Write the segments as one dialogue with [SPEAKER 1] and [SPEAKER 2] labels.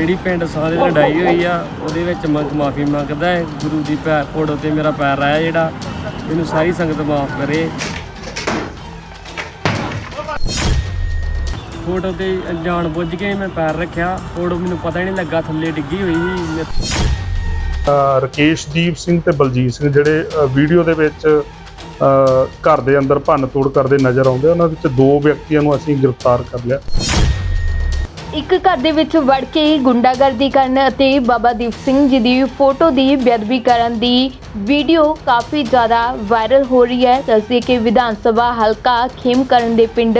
[SPEAKER 1] ਜਿਹੜੀ ਪਿੰਡ ਸਾਰੇ ਲੜਾਈ ਹੋਈ ਆ, ਉਹਦੇ ਵਿੱਚ ਮੰਗ ਮਾਫੀ ਮੰਗਦਾ ਹੈ। ਗੁਰੂ ਦੀ ਪੈਰ ਫੋਟੋ ਤੇ ਮੇਰਾ ਪੈਰ ਆਇਆ ਜਿਹੜਾ ਇਹਨੂੰ ਸਾਰੀ ਸੰਗਤ ਮਾਫ ਕਰੇ। ਫੋਟੋ ਤੇ ਜਾਣ ਬੁੱਝ ਕੇ ਮੈਂ ਪੈਰ ਰੱਖਿਆ। ਫੋਟੋ ਮੈਨੂੰ ਪਤਾ ਹੀ ਨਹੀਂ ਲੱਗਾ, ਥੱਲੇ ਡਿੱਗੀ ਹੋਈ ਸੀ। ਮੈਂ
[SPEAKER 2] ਰਕੇਸ਼ਦੀਪ ਸਿੰਘ ਤੇ ਬਲਜੀਤ ਸਿੰਘ ਜਿਹੜੇ ਵੀਡੀਓ ਦੇ ਵਿੱਚ ਘਰ ਦੇ ਅੰਦਰ ਭੰਨ ਤੋੜ ਕਰਦੇ ਨਜ਼ਰ ਆਉਂਦੇ ਉਹਨਾਂ ਵਿੱਚ ਦੋ ਵਿਅਕਤੀਆਂ ਨੂੰ ਅਸੀਂ ਗ੍ਰਿਫਤਾਰ ਕਰ ਲਿਆ।
[SPEAKER 3] ਇੱਕ ਘਰ ਦੇ ਵਿੱਚ ਵੜ ਕੇ ਗੁੰਡਾਗਰਦੀ ਕਰਨ ਅਤੇ ਬਾਬਾ ਦੀਪ ਸਿੰਘ ਜੀ ਦੀ ਫੋਟੋ ਦੀ ਬੇਅਦਬੀ ਕਰਨ ਦੀ ਵੀਡੀਓ ਕਾਫੀ ਜ਼ਿਆਦਾ ਵਾਇਰਲ ਹੋ ਰਹੀ ਹੈ। ਦੱਸਦੇ ਕਿ ਵਿਧਾਨ ਸਭਾ ਹਲਕਾ ਖੇਮਕਰਨ ਦੇ ਪਿੰਡ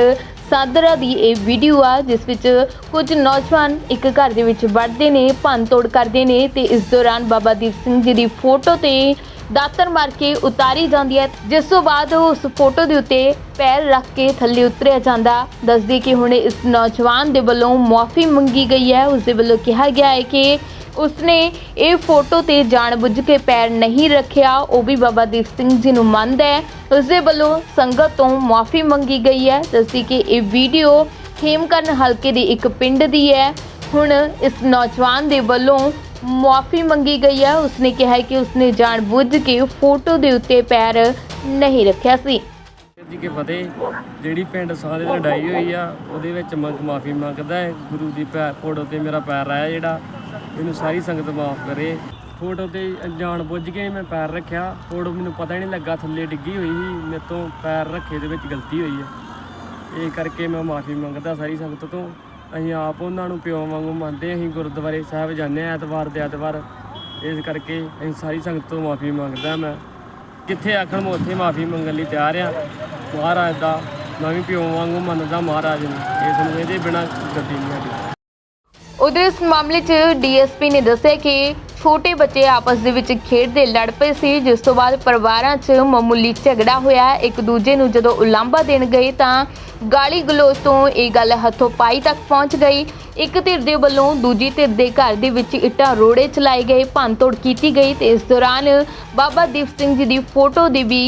[SPEAKER 3] ਸਾਦਰਾ ਦੀ ਇਹ ਵੀਡੀਓ ਆ, ਜਿਸ ਵਿੱਚ ਕੁਝ ਨੌਜਵਾਨ ਇੱਕ ਘਰ ਦੇ ਵਿੱਚ ਵੜਦੇ ਨੇ, ਭੰਨ ਤੋੜ ਕਰਦੇ ਨੇ ਤੇ ਇਸ ਦੌਰਾਨ ਬਾਬਾ ਦੀਪ ਸਿੰਘ ਜੀ ਦੀ ਫੋਟੋ ਤੇ ਦਾਤਰ ਮਾਰ ਕੇ ਉਤਾਰੀ ਜਾਂਦੀ ਹੈ। ਜਿਸ ਤੋਂ ਬਾਅਦ ਉਸ ਫੋਟੋ ਦੇ ਉੱਤੇ ਪੈਰ ਰੱਖ ਕੇ ਥੱਲੇ ਉਤਰਿਆ ਜਾਂਦਾ। ਦੱਸਦੀ ਕਿ ਹੁਣ ਇਸ ਨੌਜਵਾਨ ਦੇ ਵੱਲੋਂ ਮੁਆਫੀ ਮੰਗੀ ਗਈ ਹੈ। ਉਸ ਦੇ ਵੱਲੋਂ ਕਿਹਾ ਗਿਆ ਹੈ ਕਿ ਉਸਨੇ ਇਹ ਫੋਟੋ ਤੇ ਜਾਣਬੁੱਝ ਕੇ ਪੈਰ ਨਹੀਂ ਰੱਖਿਆ। ਉਹ ਵੀ ਬਾਬਾ ਦੀਪ ਸਿੰਘ ਜੀ ਨੂੰ ਮੰਨਦਾ ਹੈ। ਉਸ ਦੇ ਵੱਲੋਂ ਸੰਗਤ ਤੋਂ ਮੁਆਫੀ ਮੰਗੀ ਗਈ ਹੈ। ਦੱਸਦੀ ਕਿ ਇਹ ਵੀਡੀਓ ਖੇਮਕਰਨ ਹਲਕੇ ਦੇ ਇੱਕ ਪਿੰਡ ਦੀ ਹੈ। ਹੁਣ ਇਸ ਨੌਜਵਾਨ ਦੇ ਵੱਲੋਂ ਮੁਆਫੀ ਮੰਗੀ ਗਈ ਹੈ। ਉਸਨੇ ਕਿਹਾ ਹੈ ਕਿ ਉਸਨੇ ਜਾਣਬੁੱਝ ਕੇ ਫੋਟੋ ਦੇ ਉੱਤੇ ਪੈਰ ਨਹੀਂ ਰੱਖਿਆ ਸੀ।
[SPEAKER 1] ਜੀ ਕੇ ਫਤਿਹ, ਜਿਹੜੀ ਪਿੰਡ ਸਾਹ ਦੀ ਲੜਾਈ ਹੋਈ ਆ, ਉਹਦੇ ਵਿੱਚ ਮੰਗ ਮਾਫੀ ਮੰਗਦਾ ਹੈ। ਗੁਰੂ ਦੀ ਪੈ, ਫੋਟੋ ਤੇ ਮੇਰਾ ਪੈਰ ਆਇਆ ਜਿਹੜਾ ਇਹਨੂੰ ਸਾਰੀ ਸੰਗਤ ਮਾਫ ਕਰੇ। ਫੋਟੋ ਤੇ ਜਾਣ ਬੁੱਝ ਕੇ ਮੈਂ ਪੈਰ ਰੱਖਿਆ। ਫੋਟੋ ਮੈਨੂੰ ਪਤਾ ਹੀ ਨਹੀਂ ਲੱਗਾ, ਥੱਲੇ ਡਿੱਗੀ ਹੋਈ ਸੀ। ਮੇਰੇ ਤੋਂ ਪੈਰ ਰੱਖੇ ਦੇ ਵਿੱਚ ਗਲਤੀ ਹੋਈ ਹੈ ਇਹ ਕਰਕੇ ਮੈਂ ਮਾਫੀ ਮੰਗਦਾ ਸਾਰੀ ਸੰਗਤ ਤੋਂ। ਅਸੀਂ ਆਪ ਉਹਨਾਂ ਨੂੰ ਪਿਓ ਵਾਂਗੂ ਮੰਨਦੇ ਅਸੀਂ ਗੁਰਦੁਆਰੇ ਸਾਹਿਬ ਜਾਂਦੇ ਹਾਂ ਐਤਵਾਰ ਦੇ ਐਤਵਾਰ। ਇਸ ਕਰਕੇ ਅਸੀਂ ਸਾਰੀ ਸੰਗਤ ਤੋਂ ਮਾਫੀ ਮੰਗਦਾ ਮੈਂ। ਕਿੱਥੇ ਆਖਣ ਮੈਂ ਉੱਥੇ ਮਾਫੀ ਮੰਗਣ ਲਈ ਤਿਆਰ ਆ ਮਹਾਰਾਜ ਦਾ, ਮੈਂ ਵੀ ਪਿਓ ਵਾਂਗੂ ਮੰਨਦਾ ਮਹਾਰਾਜ ਨੂੰ। ਇਸ ਨੂੰ ਇਹਦੇ ਬਿਨਾ ਗੱਡੀ ਨਹੀਂ ਸਾਡੀ
[SPEAKER 3] ਉਧਰ ਇਸ ਮਾਮਲੇ 'ਚ ਡੀਐਸਪੀ ਨੇ ਦੱਸਿਆ ਕਿ ਛੋਟੇ ਬੱਚੇ ਆਪਸ ਦੇ ਵਿੱਚ ਖੇਡਦੇ ਲੜ ਪਏ ਸੀ। ਜਿਸ ਤੋਂ ਬਾਅਦ ਪਰਿਵਾਰਾਂ 'ਚ ਮਾਮੂਲੀ ਝਗੜਾ ਹੋਇਆ। ਇੱਕ ਦੂਜੇ ਨੂੰ ਜਦੋਂ ਉਲਾਂਭਾ ਦੇਣ ਗਏ ਤਾਂ ਗਾਲੀ ਗਲੋਚ ਤੋਂ ਇਹ ਗੱਲ ਹੱਥੋਂ ਪਾਈ ਤੱਕ ਪਹੁੰਚ ਗਈ। ਇੱਕ ਧਿਰ ਦੇ ਵੱਲੋਂ ਦੂਜੀ ਧਿਰ ਦੇ ਘਰ ਦੇ ਵਿੱਚ ਇੱਟਾਂ ਰੋੜੇ ਚਲਾਏ ਗਏ, ਭੰਨਤੋੜ ਕੀਤੀ ਗਈ ਤੇ ਇਸ ਦੌਰਾਨ ਬਾਬਾ ਦੀਪ ਸਿੰਘ ਜੀ ਦੀ ਫੋਟੋ ਦੀ ਵੀ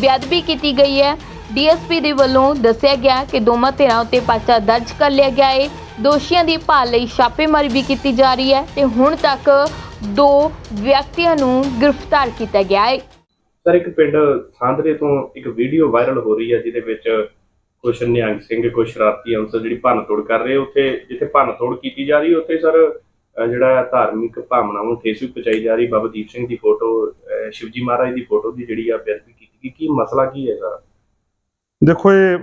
[SPEAKER 3] ਬੇਅਦਬੀ ਕੀਤੀ ਗਈ ਹੈ। ਡੀਐਸਪੀ ਦੇ ਵੱਲੋਂ ਦੱਸਿਆ ਗਿਆ ਕਿ ਦੋਵਾਂ ਧਿਰਾਂ ਉੱਤੇ ਪਰਚਾ ਦਰਜ ਕਰ ਲਿਆ ਗਿਆ ਹੈ ਦੋਸ਼ੀਆਂ ਦੀ ਭਾਲ ਲਈ ਛਾਪੇਮਾਰੀ ਵੀ ਕੀਤੀ ਜਾ ਰਹੀ ਹੈ ਤੇ ਹੁਣ ਤੱਕ ਦੋ ਵਿਅਕਤੀਆਂ ਨੂੰ ਗ੍ਰਿਫਤਾਰ ਕੀਤਾ ਗਿਆ ਹੈ।
[SPEAKER 4] ਸਰ ਇੱਕ ਪਿੰਡ ਸਾਂਦਰੇ ਤੋਂ ਇੱਕ ਵੀਡੀਓ ਵਾਇਰਲ ਹੋ ਰਹੀ ਹੈ ਜਿਹਦੇ ਵਿੱਚ ਕੁਝ ਨਿਹੰਗ ਸਿੰਘ ਕੁਝ ਸ਼ਰਾਰਤੀ ਅੰਸਰ ਜਿਹੜੀ ਭੰਨ ਤੋੜ ਕਰ ਰਹੇ ਉੱਥੇ ਜਿੱਥੇ ਭੰਨ ਤੋੜ ਕੀਤੀ ਜਾ ਰਹੀ ਉੱਥੇ ਸਰ ਜਿਹੜਾ ਧਾਰਮਿਕ ਭਾਵਨਾਵਾਂ ਨੂੰ ਠੇਸ ਵੀ ਪਹੁੰਚਾਈ ਜਾ ਰਹੀ ਬਾਬਾ ਦੀਪ ਸਿੰਘ ਦੀ ਫੋਟੋ ਸ਼ਿਵਜੀ ਮਹਾਰਾਜ ਦੀ ਫੋਟੋ ਦੀ ਜਿਹੜੀ ਆ ਬੇਅਦਬੀ ਕੀਤੀ ਗਈ। ਕੀ ਮਸਲਾ ਕੀ ਹੈ ਸਰ
[SPEAKER 2] ਦੇਖੋ ਇਹ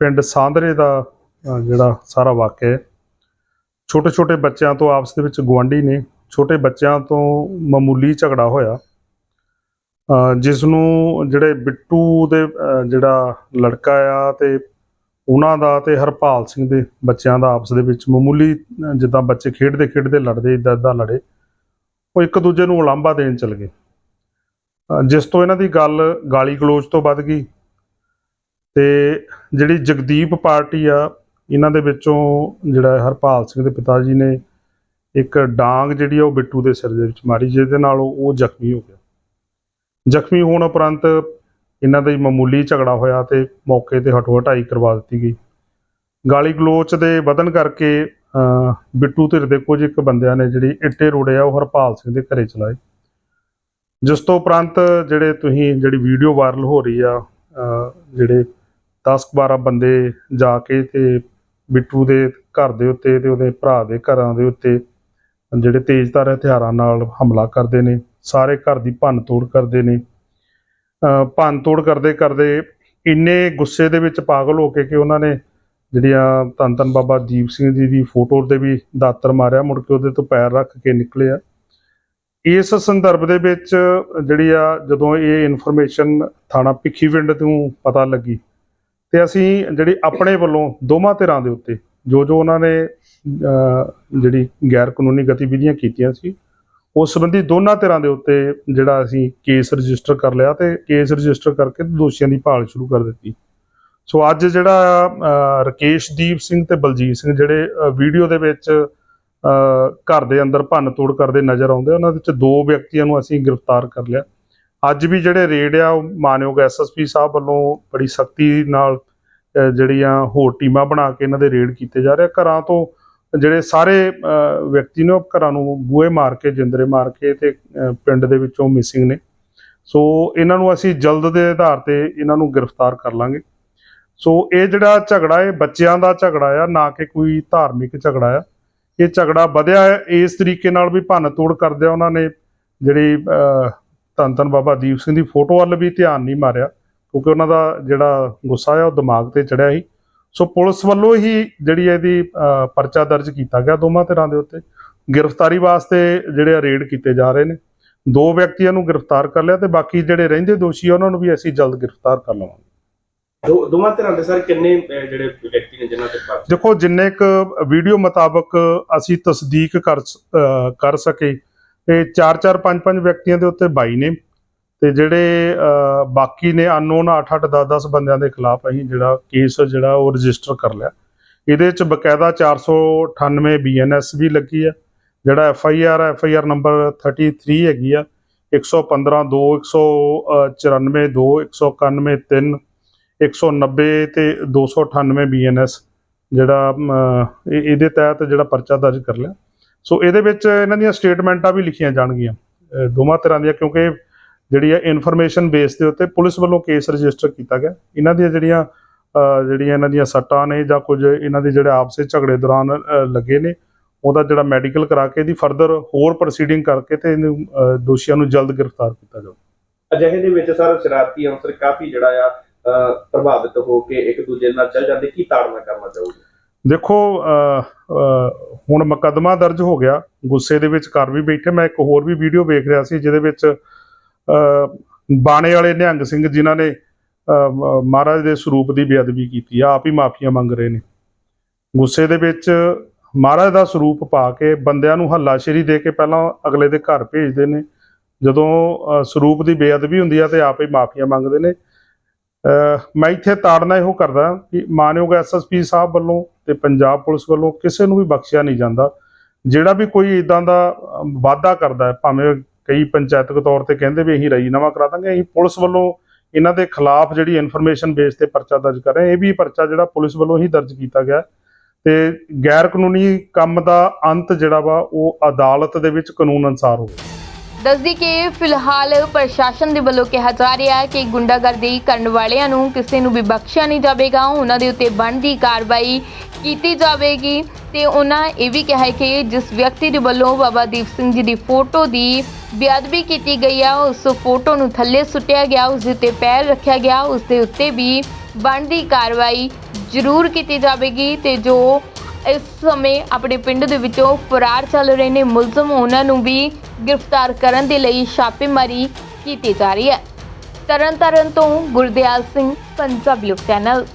[SPEAKER 2] ਪਿੰਡ ਸਾਂਦਰੇ ਦਾ ਜਿਹੜਾ ਸਾਰਾ ਵਾਕਿਆ ਹੈ। ਛੋਟੇ ਛੋਟੇ ਬੱਚਿਆਂ ਤੋਂ ਆਪਸ ਦੇ ਵਿੱਚ ਗਵਾਂਢੀ ਨੇ। ਛੋਟੇ ਬੱਚਿਆਂ ਤੋਂ ਮਾਮੂਲੀ ਝਗੜਾ ਹੋਇਆ ਜਿਸ ਨੂੰ ਜਿਹੜੇ ਬਿੱਟੂ ਦੇ ਜਿਹੜਾ ਲੜਕਾ ਆ ਤੇ ਉਹਨਾਂ ਦਾ ਤੇ ਹਰਪਾਲ ਸਿੰਘ ਦੇ ਬੱਚਿਆਂ ਦਾ ਆਪਸ ਦੇ ਵਿੱਚ ਮਾਮੂਲੀ ਜਿੱਦਾਂ ਬੱਚੇ ਖੇਡਦੇ ਖੇਡਦੇ ਲੜਦੇ ਇਦਾਂ ਇਦਾਂ ਲੜੇ, ਉਹ ਇੱਕ ਦੂਜੇ ਨੂੰ ਉਲਾਂਭਾ ਦੇਣ ਚੱਲ ਗਏ। ਜਿਸ ਤੋਂ ਇਹਨਾਂ ਦੀ ਗੱਲ ਗਾਲੀ ਗਲੋਚ ਤੋਂ ਵੱਧ ਗਈ ਤੇ ਜਿਹੜੀ ਜਗਦੀਪ ਪਾਰਟੀ ਆ, ਇਹਨਾਂ ਦੇ ਵਿੱਚੋਂ ਜਿਹੜਾ ਹਰਪਾਲ ਸਿੰਘ ਦੇ ਪਿਤਾ ਜੀ ਨੇ ਇੱਕ ਡਾਂਗ ਜਿਹੜੀ ਆ ਉਹ ਬਿੱਟੂ ਦੇ ਸਿਰ ਦੇ ਵਿੱਚ ਮਾਰੀ, ਜਿਹਦੇ ਨਾਲ ਉਹ ਜ਼ਖਮੀ ਹੋ ਗਿਆ। ਜ਼ਖਮੀ ਹੋਣ ਉਪਰੰਤ ਇਹਨਾਂ ਦਾ ਹੀ ਮਾਮੂਲੀ ਝਗੜਾ ਹੋਇਆ ਤੇ ਮੌਕੇ ਤੇ ਹਟੋ ਹਟਾਈ ਕਰਵਾ ਦਿੱਤੀ ਗਈ। ਗਾਲੀ ਗਲੋਚ ਦੇ ਵਧਨ ਕਰਕੇ ਬਿੱਟੂ ਧਿਰ ਦੇ ਕੁਝ ਇੱਕ ਬੰਦਿਆਂ ਨੇ ਜਿਹੜੀ ਇੱਟੇ ਰੋੜੇ ਆ, ਉਹ ਹਰਪਾਲ ਸਿੰਘ ਦੇ ਘਰੇ ਚਲਾਏ। ਜਿਸ ਤੋਂ ਉਪਰੰਤ ਜਿਹੜੇ ਤੁਸੀਂ, ਜਿਹੜੀ ਵੀਡੀਓ ਵਾਇਰਲ ਹੋ ਰਹੀ ਆ ਜਿਹੜੇ 10 12 ਬੰਦੇ ਜਾ ਕੇ ਤੇ ਬਿੱਟੂ ਦੇ ਘਰ ਦੇ ਉੱਤੇ ਤੇ ਉਹਦੇ ਭਰਾ ਦੇ ਘਰਾਂ ਦੇ ਉੱਤੇ ਜਿਹੜੇ ਤੇਜ਼ਧਾਰ ਹਥਿਆਰਾਂ ਨਾਲ ਹਮਲਾ ਕਰਦੇ ਨੇ, ਸਾਰੇ ਘਰ ਦੀ ਭੰਨ ਤੋੜ ਕਰਦੇ ਨੇ। ਭੰਨ ਤੋੜ ਕਰਦੇ ਕਰਦੇ ਇੰਨੇ ਗੁੱਸੇ ਦੇ ਵਿੱਚ ਪਾਗਲ ਹੋ ਕੇ ਕਿ ਉਹਨਾਂ ਨੇ ਜਿਹੜੀਆਂ ਧੰਨ ਧੰਨ ਬਾਬਾ ਦੀਪ ਸਿੰਘ ਜੀ ਦੀ ਫੋਟੋ ਤੇ ਵੀ ਦਾਤਰ ਮਾਰਿਆ, ਮੁੜ ਕੇ ਉਹਦੇ ਤੋਂ ਪੈਰ ਰੱਖ ਕੇ ਨਿਕਲੇ ਆ। ਇਸ ਸੰਦਰਭ ਦੇ ਵਿੱਚ ਜਿਹੜੀ ਆ ਜਦੋਂ ਇਹ ਇਨਫੋਰਮੇਸ਼ਨ ਥਾਣਾ ਭਿੱਖੀਵਿੰਡ ਤੋਂ ਪਤਾ ਲੱਗੀ ਤੇ ਅਸੀਂ ਜਿਹੜੀ ਆਪਣੇ ਵੱਲੋਂ ਦੋਵਾਂ ਧਿਰਾਂ ਦੇ ਉੱਤੇ ਜੋ ਜੋ ਉਹਨਾਂ ਨੇ ਜਿਹੜੀ ਗੈਰ ਕਾਨੂੰਨੀ ਗਤੀਵਿਧੀਆਂ ਕੀਤੀਆਂ ਸੀ ਉਸ ਸੰਬੰਧੀ ਦੋਨਾਂ ਧਿਰਾਂ ਦੇ ਉੱਤੇ ਜਿਹੜਾ ਅਸੀਂ ਕੇਸ ਰਜਿਸਟਰ ਕਰ ਲਿਆ ਤੇ ਕੇਸ ਰਜਿਸਟਰ ਕਰਕੇ ਦੋਸ਼ੀਆਂ ਦੀ ਭਾਲ ਸ਼ੁਰੂ ਕਰ ਦਿੱਤੀ। ਸੋ ਅੱਜ ਜਿਹੜਾ ਅਹ, ਰਕੇਸ਼ਦੀਪ ਸਿੰਘ ਤੇ ਬਲਜੀਤ ਸਿੰਘ ਜਿਹੜੇ ਵੀਡੀਓ ਦੇ ਵਿੱਚ ਘਰ ਦੇ ਅੰਦਰ ਭੰਨ ਤੋੜ ਕਰਦੇ ਨਜ਼ਰ ਆਉਂਦੇ ਉਹਨਾਂ ਵਿੱਚ ਦੋ ਵਿਅਕਤੀਆਂ ਨੂੰ ਅਸੀਂ ਗ੍ਰਿਫਤਾਰ ਕਰ ਲਿਆ। ਅੱਜ ਵੀ ਜਿਹੜੇ ਰੇਡ ਆ ਉਹ ਮਾਨਯੋਗ ਐਸਐਸਪੀ ਸਾਹਿਬ ਵੱਲੋਂ ਬੜੀ ਸਖਤੀ ਨਾਲ ਜਿਹੜੀਆਂ ਹੋਰ ਟੀਮਾਂ ਬਣਾ ਕੇ ਇਹਨਾਂ ਦੇ ਰੇਡ ਕੀਤੇ ਜਾ ਰਹੇ ਘਰਾਂ ਤੋਂ ਜਿਹੜੇ ਸਾਰੇ ਵਿਅਕਤੀ ਨੇ ਉਹ ਘਰਾਂ ਨੂੰ ਬੂਹੇ ਮਾਰ ਕੇ, ਜਿੰਦਰੇ ਮਾਰ ਕੇ ਤੇ ਪਿੰਡ ਦੇ ਵਿੱਚੋਂ ਮਿਸਿੰਗ ਨੇ। ਸੋ ਇਹਨਾਂ ਨੂੰ ਅਸੀਂ ਜਲਦ ਦੇ ਆਧਾਰ ਤੇ ਇਹਨਾਂ ਨੂੰ ਗ੍ਰਿਫਤਾਰ ਕਰ ਲਾਂਗੇ। ਸੋ ਇਹ ਜਿਹੜਾ ਝਗੜਾ ਇਹ ਬੱਚਿਆਂ ਦਾ ਝਗੜਾ ਆ, ਨਾ ਕਿ ਕੋਈ ਧਾਰਮਿਕ ਝਗੜਾ ਆ। ਇਹ ਝਗੜਾ ਵਧਿਆ ਹੈ। ਇਸ ਤਰੀਕੇ ਨਾਲ ਵੀ ਭੰਨ ਤੋੜ ਕਰਦੇ ਉਹਨਾਂ ਨੇ। ਜਿਹੜੀ ਧੰਨ ਧੰਨ ਬਾਬਾ ਦੀਪ ਸਿੰਘ ਦੀ ਫੋਟੋ ਵੱਲ ਵੀ ਧਿਆਨ ਨਹੀਂ ਮਾਰਿਆ, ਕਿਉਂਕਿ ਉਹਨਾਂ ਦਾ ਜਿਹੜਾ ਗੁੱਸਾ ਆ, ਉਹ ਦਿਮਾਗ ਤੇ ਚੜਿਆ ਸੀ। ਸੋ ਪੁਲਿਸ ਵੱਲੋਂ ਹੀ ਜਿਹੜੀ ਇਹਦੀ ਪਰਚਾ ਦਰਜ ਕੀਤਾ ਗਿਆ ਦੋਵਾਂ ਧਿਰਾਂ ਦੇ ਉੱਤੇ। ਗ੍ਰਿਫਤਾਰੀ ਵਾਸਤੇ ਜਿਹੜੇ ਰੇਡ ਕੀਤੇ ਜਾ ਰਹੇ ਨੇ। ਦੋ ਵਿਅਕਤੀਆਂ ਨੂੰ ਗ੍ਰਿਫਤਾਰ ਕਰ ਲਿਆ ਤੇ ਬਾਕੀ ਜਿਹੜੇ ਰਹਿੰਦੇ ਦੋਸ਼ੀ ਉਹਨਾਂ ਨੂੰ ਵੀ ਅਸੀਂ ਜਲਦ ਗ੍ਰਿਫਤਾਰ ਕਰ ਲਵਾਂਗੇ।
[SPEAKER 4] ਦੋ ਦੋਵਾਂ ਧਿਰਾਂ ਦੇ ਸਰ ਕਿੰਨੇ ਜਿਹੜੇ ਵਿਅਕਤੀ ਨੇ ਜਿਨ੍ਹਾਂ ਤੇ
[SPEAKER 2] ਦੇਖੋ ਜਿੰਨੇ ਕ ਵੀਡੀਓ ਮੁਤਾਬਕ ਅਸੀਂ ਤਸਦੀਕ ਕਰ ਕਰ ਸਕੇ ਤੇ 4-4 5-5 ਵਿਅਕਤੀਆਂ ਦੇ ਉੱਤੇ 22 ਨੇ। ਤੇ ਜਿਹੜੇ ਬਾਕੀ ਨੇ ਅਨਨੋਨ 8-8 10-10 ਬੰਦਿਆਂ ਦੇ ਖਿਲਾਫ ਅਸੀਂ ਜਿਹੜਾ ਕੇਸ ਜਿਹੜਾ ਉਹ ਰਜਿਸਟਰ ਕਰ ਲਿਆ। ਇਹਦੇ ਚ ਬਕਾਇਦਾ 498 ਬੀਐਨਐਸ ਵੀ ਲੱਗੀ ਆ, ਜਿਹੜਾ F I R F I R number 33 ਹੈਗੀ ਆ 115 2 194 2 191 3 190 ਤੇ 298 ਬੀਐਨਐਸ ਜਿਹੜਾ ਇਹ- ਇਹਦੇ ਤਹਿਤ ਜਿਹੜਾ ਪਰਚਾ ਦਰਜ ਕਰ ਲਿਆ। ਸੋ ਇਹਦੇ ਵਿੱਚ ਇਹਨਾਂ ਦੀਆਂ ਸਟੇਟਮੈਂਟਾਂ ਵੀ ਲਿਖੀਆਂ ਜਾਣਗੀਆਂ ਦੋਵਾਂ ਤਰ੍ਹਾਂ ਦੀਆਂ ਕਿਉਂਕਿ ਜਿਹੜੀ ਹੈ ਇਨਫੋਰਮੇਸ਼ਨ ਬੇਸ ਦੇ ਉੱਤੇ ਪੁਲਿਸ ਵੱਲੋਂ ਕੇਸ ਰਜਿਸਟਰ ਕੀਤਾ ਗਿਆ। ਇਹਨਾਂ ਦੀਆਂ ਜਿਹੜੀਆਂ ਜਿਹੜੀਆਂ ਇਹਨਾਂ ਦੀਆਂ ਸੱਟਾਂ ਨੇ ਜਾਂ ਕੁਝ ਇਹਨਾਂ ਦੇ ਜਿਹੜੇ ਆਪਸੇ ਝਗੜੇ ਦੌਰਾਨ ਲੱਗੇ ਨੇ ਉਹਦਾ ਜਿਹੜਾ ਮੈਡੀਕਲ ਕਰਾ ਕੇ ਇਹਦੀ ਫਰਦਰ ਹੋਰ ਪ੍ਰੋਸੀਡਿੰਗ ਕਰਕੇ ਤੇ ਦੋਸ਼ੀਆਂ ਨੂੰ ਜਲਦ ਗ੍ਰਿਫਤਾਰ ਕੀਤਾ ਜਾਊ।
[SPEAKER 4] ਅਜਿਹੇ ਦੇ ਵਿੱਚ ਸਰ ਸ਼ਰਾਰਤੀ ਅੰਸਰ ਕਾਫੀ ਜਿਹੜਾ ਆ ਪ੍ਰਭਾਵਿਤ ਹੋ ਕੇ ਇੱਕ ਦੂਜੇ ਨਾਲ ਚੱਲ ਜਾਂਦੇ। ਕੀ ਤਾੜਨਾ ਕਰਨਾ ਚਾਹੋਗੇ?
[SPEAKER 2] ਦੇਖੋ ਹੁਣ ਮੁਕੱਦਮਾ ਦਰਜ ਹੋ ਗਿਆ। ਗੁੱਸੇ ਦੇ ਵਿੱਚ ਕਰ ਵੀ ਬੈਠੇ। ਮੈਂ ਇੱਕ ਹੋਰ ਵੀ ਵੀਡੀਓ ਵੇਖ ਰਿਹਾ ਸੀ ਜਿਹਦੇ ਵਿੱਚ ਬਾਣੇ ਵਾਲੇ ਨਿਹੰਗ ਸਿੰਘ ਜਿਨ੍ਹਾਂ ਨੇ ਮਹਾਰਾਜ ਦੇ ਸਰੂਪ ਦੀ ਬੇਅਦਬੀ ਕੀਤੀ ਆ ਆਪ ਹੀ ਮਾਫੀਆਂ ਮੰਗ ਰਹੇ ਨੇ। ਗੁੱਸੇ ਦੇ ਵਿੱਚ ਮਹਾਰਾਜ ਦਾ ਸਰੂਪ ਪਾ ਕੇ ਬੰਦਿਆਂ ਨੂੰ ਹੱਲਾਸ਼ੇਰੀ ਦੇ ਕੇ ਪਹਿਲਾਂ ਅਗਲੇ ਦੇ ਘਰ ਭੇਜਦੇ ਨੇ। ਜਦੋਂ ਸਰੂਪ ਦੀ ਬੇਅਦਬੀ ਹੁੰਦੀ ਆ ਤੇ ਆਪ ਹੀ ਮਾਫੀਆਂ ਮੰਗਦੇ ਨੇ। ਅਹ ਮੈਂ ਇੱਥੇ ਤਾੜਨਾ ਇਹੋ ਕਰਦਾ ਕਿ ਮਾਨਯੋਗ ਐਸਐਸਪੀ ਸਾਹਿਬ ਵੱਲੋਂ ਤੇ ਪੰਜਾਬ ਪੁਲਿਸ ਵੱਲੋਂ ਕਿਸੇ ਨੂੰ ਵੀ ਬਖਸ਼ਿਆ ਨਹੀਂ ਜਾਂਦਾ। ਜਿਹੜਾ ਵੀ ਕੋਈ ਇਦਾਂ ਦਾ ਅਮ, ਵਾਅਦਾ ਕਰਦਾ ਹੈ ਭਾਵੇਂ ਕਈ ਪੰਚਾਇਤਕ ਤੌਰ ਤੇ ਕਹਿੰਦੇ ਵੀ ਅਸੀਂ ਰਾਜੀਨਾਮਾ ਕਰਾ ਦਾਂਗੇ, ਅਸੀਂ ਪੁਲਿਸ ਵੱਲੋਂ ਇਹਨਾਂ ਦੇ ਖਿਲਾਫ ਜਿਹੜੀ ਇਨਫੋਰਮੇਸ਼ਨ ਬੇਸ ਤੇ ਪਰਚਾ ਦਰਜ ਕਰ ਰਹੇ ਇਹ ਵੀ ਪਰਚਾ ਜਿਹੜਾ ਪੁਲਿਸ ਵੱਲੋਂ ਹੀ ਦਰਜ ਕੀਤਾ ਗਿਆ ਹੈ। ਤੇ ਗੈਰ ਕਾਨੂੰਨੀ ਕੰਮ ਦਾ ਅੰਤ ਜਿਹੜਾ ਵਾ, ਉਹ ਅਦਾਲਤ ਦੇ ਵਿੱਚ ਕਾਨੂੰਨ ਅਨੁਸਾਰ ਹੋਵੇ
[SPEAKER 3] ਦੱਸਦੀ ਕਿ ਫਿਲਹਾਲ ਪ੍ਰਸ਼ਾਸਨ ਦੇ ਵੱਲੋਂ ਕਿਹਾ ਜਾ ਰਿਹਾ ਹੈ ਕਿ ਗੁੰਡਾਗਰਦੀ ਕਰਨ ਵਾਲਿਆਂ ਨੂੰ ਕਿਸੇ ਨੂੰ ਵੀ ਬਖਸ਼ਿਆ ਨਹੀਂ ਜਾਵੇਗਾ। ਉਹਨਾਂ ਦੇ ਉੱਤੇ ਬਣਦੀ ਕਾਰਵਾਈ ਕੀਤੀ ਜਾਵੇਗੀ ਤੇ ਉਹਨਾਂ ਇਹ ਵੀ ਕਿਹਾ ਹੈ ਕਿ ਜਿਸ ਵਿਅਕਤੀ ਦੇ ਵੱਲੋਂ ਬਾਬਾ ਦੀਪ ਸਿੰਘ ਜੀ ਦੀ ਫੋਟੋ ਦੀ ਬੇਅਦਬੀ ਕੀਤੀ ਗਈ ਆ, ਉਸ ਫੋਟੋ ਨੂੰ ਥੱਲੇ ਸੁੱਟਿਆ ਗਿਆ, ਉਸ ਦੇ ਉੱਤੇ ਪੈਰ ਰੱਖਿਆ ਗਿਆ, ਉਸ ਦੇ ਉੱਤੇ ਵੀ ਬਣਦੀ ਕਾਰਵਾਈ ਜ਼ਰੂਰ ਕੀਤੀ ਜਾਵੇਗੀ ਤੇ ਜੋ ਇਸ ਸਮੇਂ ਆਪਣੇ ਪਿੰਡ ਦੇ ਵਿੱਚੋਂ ਫਰਾਰ ਚੱਲ ਰਹੇ ਨੇ ਮੁਲਜ਼ਮ, ਉਹਨਾਂ ਨੂੰ ਵੀ ਗ੍ਰਿਫਤਾਰ ਕਰਨ ਦੇ ਲਈ ਛਾਪੇਮਾਰੀ ਕੀਤੀ ਜਾ ਰਹੀ ਹੈ। ਤਰਨਤਾਰਨ ਤੋਂ ਗੁਰਦਿਆਲ ਸਿੰਘ, ਪੰਜਾਬੀ ਚੈਨਲ